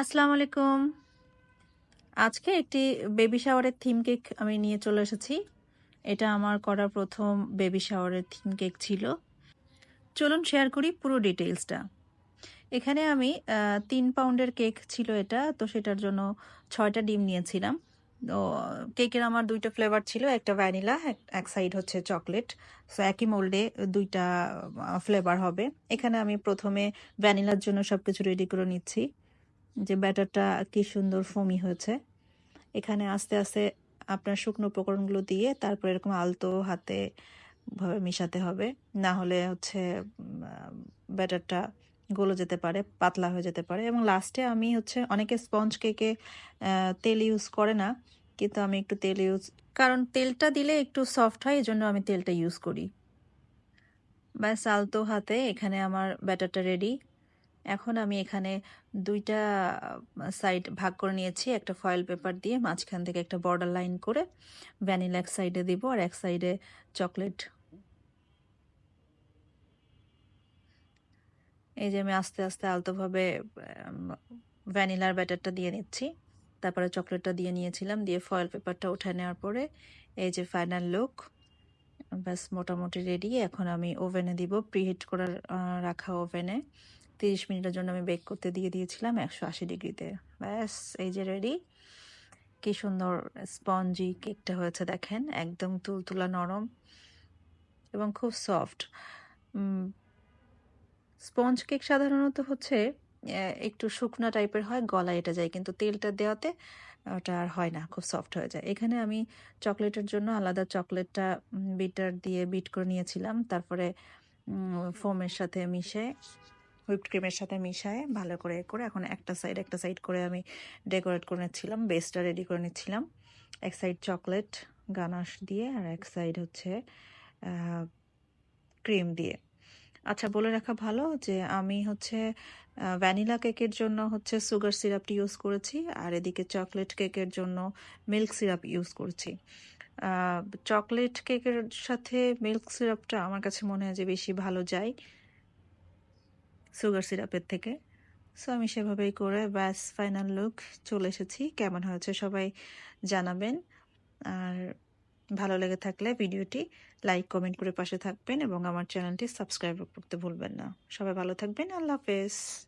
আসসালামু আলাইকুম। আজকে একটি বেবি শাওয়ারের থিম কেক আমি নিয়ে চলে এসেছি। এটা আমার করা প্রথম বেবি শাওয়ারের থিম কেক ছিল। চলুন শেয়ার করি পুরো ডিটেলসটা এখানে আমি তিন পাউন্ডের কেক ছিল এটা, তো সেটার জন্য ছয়টা ডিম নিয়েছিলাম। তো কেকের আমার দুইটা ফ্লেভার ছিল, একটা ভ্যানিলা এক সাইড হচ্ছে চকলেট সো একই মোল্ডে দুইটা ফ্লেভার হবে। এখানে আমি প্রথমে ভ্যানিলার জন্য সব কিছু রেডি করে নিচ্ছি। যে ব্যাটারটা কি সুন্দর ফমি হয়েছে। এখানে আস্তে আস্তে আপনার শুকনো উপকরণগুলো দিয়ে তারপর এরকম আলতো হাতে ভাবে মিশাতে হবে। না হলে হচ্ছে ব্যাটারটা গলে যেতে পারে, পাতলা হয়ে যেতে পারে। এবং লাস্টে আমি হচ্ছে অনেকে স্পঞ্জ কেকে তেল ইউজ করে না, কিন্তু আমি একটু তেল ইউজ কারণ তেলটা দিলে একটু সফট হয় এই জন্য আমি তেলটা ইউজ করি। ব্যাস, আলতো হাতে এখানে আমার ব্যাটারটা রেডি এখন আমি এখানে দুইটা সাইড ভাগ করে নিয়েছি। একটা ফয়েল পেপার দিয়ে মাঝখান থেকে একটা বর্ডার লাইন করে ভ্যানিলা এক সাইডে দিব আর এক সাইডে চকলেট এই যে আমি আস্তে আস্তে আলতোভাবে ভ্যানিলার ব্যাটারটা দিয়ে নিচ্ছি। তারপরে চকলেটটা দিয়ে নিয়েছিলাম, দিয়ে ফয়েল পেপারটা উঠে নেওয়ার পরে এই যে ফাইনাল লুক ব্যাস মোটামুটি রেডি এখন আমি ওভেনে দিব প্রিহিট করার রাখা ওভেনে তিরিশ মিনিটের জন্য আমি বেক করতে দিয়ে দিয়েছিলাম একশো আশি ডিগ্রিতে। ব্যাস, এই যে রেডি কি সুন্দর স্পঞ্জি কেকটা হয়েছে দেখেন, একদম তুলতুলা নরম এবং খুব সফট স্পঞ্জ কেক সাধারণত হচ্ছে একটু শুকনা টাইপের হয় গলা এটা যায়, কিন্তু তেলটা দেওয়াতে ওটা আর হয় না, খুব সফট হয়ে যায়। এখানে আমি চকলেটের জন্য আলাদা চকলেটটা বিটার দিয়ে বিট করে নিয়েছিলাম, তারপরে ফোমের সাথে মিশে হুইপড ক্রিমের সাথে মিশায় ভালো করে করে এখন একটা সাইড একটা সাইড করে আমি ডেকোরেট করে নিচ্ছিলাম বেসটা রেডি করে নিচ্ছিলাম। এক সাইড চকলেট গানাশ দিয়ে আর এক সাইড হচ্ছে ক্রিম দিয়ে। আচ্ছা বলে রাখা ভালো যে আমি হচ্ছে ভ্যানিলা কেকের জন্য হচ্ছে সুগার সিরাপটি ইউজ করেছি আর এদিকে চকলেট কেকের জন্য মিল্ক সিরাপ ইউজ করছি। চকলেট কেকের সাথে মিল্ক সিরাপটা আমার কাছে মনে হয় যে বেশি ভালো যায়। সুগার সিরাপের থেকে। সো আমি সেভাবেই করে ব্যাস ফাইনাল লুক চলে এসেছি। কেমন হয়েছে সবাই জানাবেন। আর ভালো লেগে থাকলে ভিডিওটি লাইক কমেন্ট করে পাশে থাকবেন এবং আমার চ্যানেলটি সাবস্ক্রাইব করতে ভুলবেন না। সবাই ভালো থাকবেন। আল্লাহ হাফেজ।